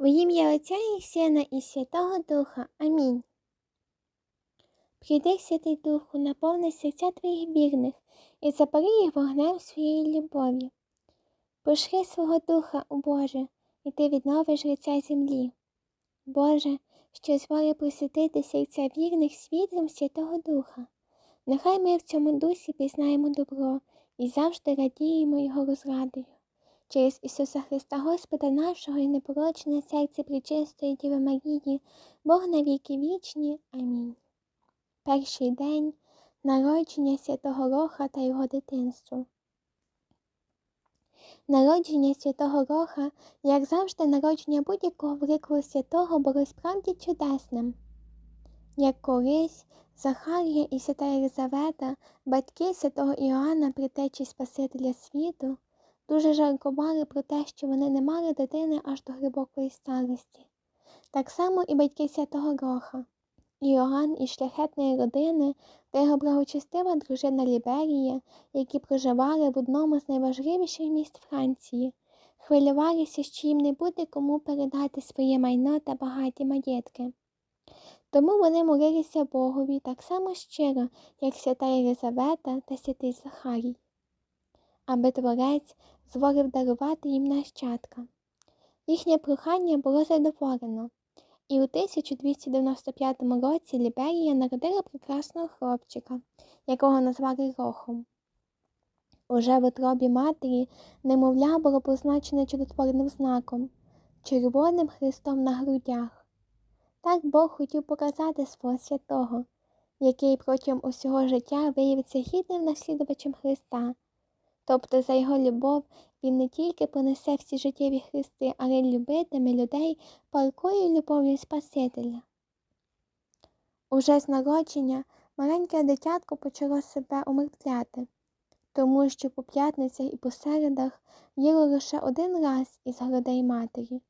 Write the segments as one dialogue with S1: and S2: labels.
S1: В ім'я Отця і Сина і Святого Духа. Амінь. Прийди, Святий Духу, наповни серця твоїх вірних і запали їх вогнем своєї любові. Пошли свого Духа, о Боже, і ти відновиш життя землі. Боже, що зволі просвітити серця вірних світлом Святого Духа. Нехай ми в цьому дусі пізнаємо добро і завжди радіємо Його розрадою. Через Ісуса Христа Господа нашого і непорочне серце причистої Діви Марії, Бог навіки вічні. Амінь. Перший день народження святого Роха та його дитинство. Народження святого Роха, як завжди, народження будь-якого великого святого було справді чудесним. Як колись Захарія і свята Єлизавета, батьки святого Іоанна, притечі Спасителя світу, дуже жалкували про те, що вони не мали дитини аж до глибокої старості. Так само і батьки святого Роха. Іоанн із шляхетної родини та його благочестива дружина Ліберія, які проживали в одному з найважливіших міст Франції, хвилювалися, що їм не буде кому передати своє майно та багаті маєтки. Тому вони молилися Богові так само щиро, як свята Єлизавета та святий Захарій, аби Творець зволив дарувати їм нащадка. Їхнє прохання було задоволено, і у 1295 році Ліберія народила прекрасного хлопчика, якого назвали Рохом. Уже в утробі матері немовля було позначене чудотворним знаком, червоним хрестом на грудях. Так Бог хотів показати свого святого, який протягом усього життя виявиться гідним наслідувачем Христа. Тобто за його любов він не тільки понесе всі життєві хрести, але й любитиме людей палкою любов'ю Спасителя. Уже з народження маленьке дитятко почало себе умертвляти, тому що по п'ятницях і по середах їло лише один раз із грудей матері,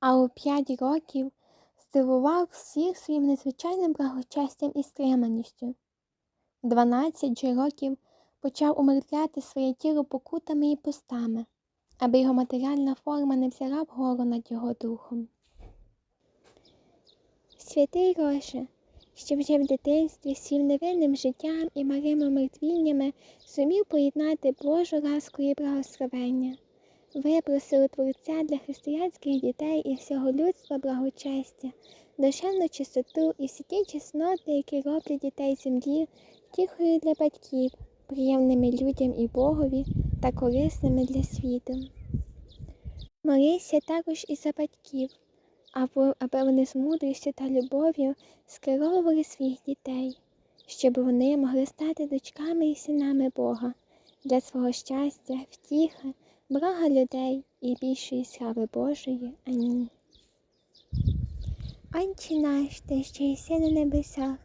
S1: а у п'ять років здивував всіх своїм незвичайним благочестям і стриманістю. Дванадцять же років почав умертвляти своє тіло покутами і постами, аби його матеріальна форма не взяла вгору над його духом. Святий Роше, що вже в дитинстві своїм невинним життям і малими мертвіннями зумів поєднати Божу ласку і благословення, випросив Творця для християнських дітей і всього людства благочестя, душевну чистоту і всі ті чесноти, які роблять дітей землі, тіхою для батьків, приємними людям і Богові та корисними для світу. Молися також і за батьків, аби вони з мудрістю та любов'ю скеровували своїх дітей, щоб вони могли стати дочками і синами Бога для свого щастя, втіхи, блага людей і більшої слави Божої. Амінь. Отче наш, ти що єси на небесах,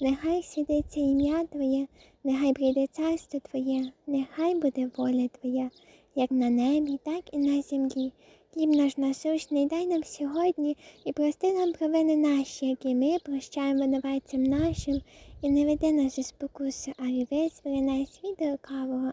S1: нехай свідиться ім'я Твоє, нехай прийде царство Твоє, нехай буде воля Твоя, як на небі, так і на землі. Хліб наш насущний дай нам сьогодні і прости нам провини наші, які ми прощаємо винуватцям нашим, і не веди нас у спокусу, але визволи нас від лукавого.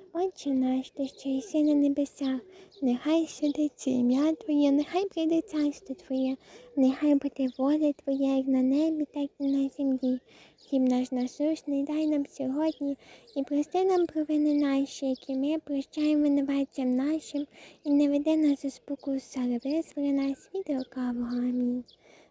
S1: Отче наш, ти що єси на небесах, нехай святиться ім'я Твоє, нехай прийде царство Твоє, нехай буде воля Твоя, як на небі, так і на землі. Хліб наш насущний дай нам сьогодні і прости нам провини наші, які ми прощаємо винуватцям нашим, і не веди нас у спокусу, але визволи нас від лукавого. Амінь.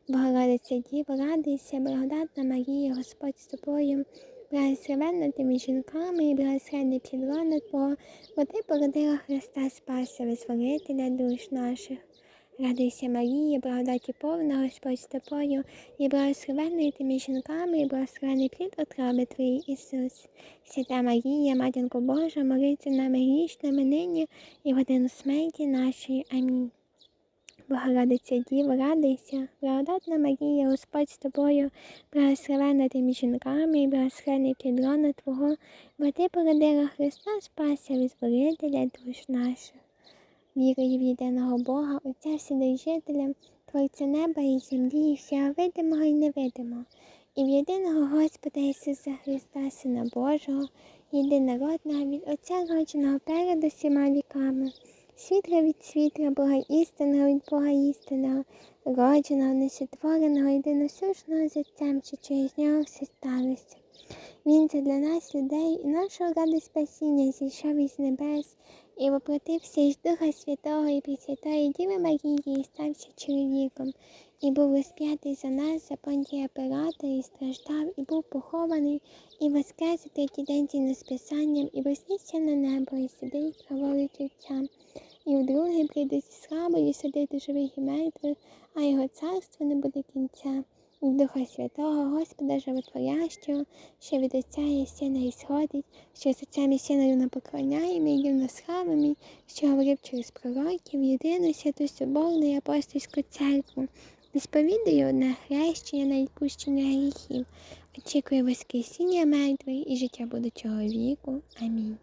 S1: Богородиця Діво, радуйся, благодатна Марія, Господь з тобою. Благословенна ти між жінками і благословенний підлона Твого, бо ти породила Христа Спаса, визволителя душ наших. Радуйся, Марія, благодаті повна Господь з тобою, і благословенний ти між жінками, і благословений плід отрави Твої, Ісус. Свята Марія, Матінко Божа, молиться нами грішними нині і в годину смерті нашої. Амінь. Богородиця Діва, радуйся, благодатна Марія, Господь з тобою, благословенна ти між жінками і благословений плід Твого, бо ти породила Христа Спася, визволителя душ наших. Вірую в єдиного Бога, Отця Вседержителя, Творця неба і землі, і всього видимого і невидимого, і в єдиного Господа Ісуса Христа, Сина Божого, єдинородного від Отця родженого перед усіма віками, світла від світла, Бога істинного від Бога істинного, родженого, несотвореного, єдиносушного Отцем, що через нього все сталося. Він це для нас, людей, і нашого ради спасіння зійшов із небес і воплотився із Духа Святого і Пресвятої Діви Марії і стався чоловіком, і був розп'ятий за нас, за понтія Пилата, і страждав, і був похований, і воскрес у третій день зі списанням, і вознісся на небо, і сидить праворуч Отця. І вдруге прийде зі славою судити живих і мертвих, а його царство не буде кінця. Духа Святого, Господа Животворящого, що від Отця і Сина і сходить, що з Отцем і Синою не поклоняємо і рівно славами, що говорив через пророків, єдину святу соборну і апостольську церкву, Відповідаю одне хрещення на відпущення гріхів, очікує Воскресіння мертвих і життя будучого віку. Амінь.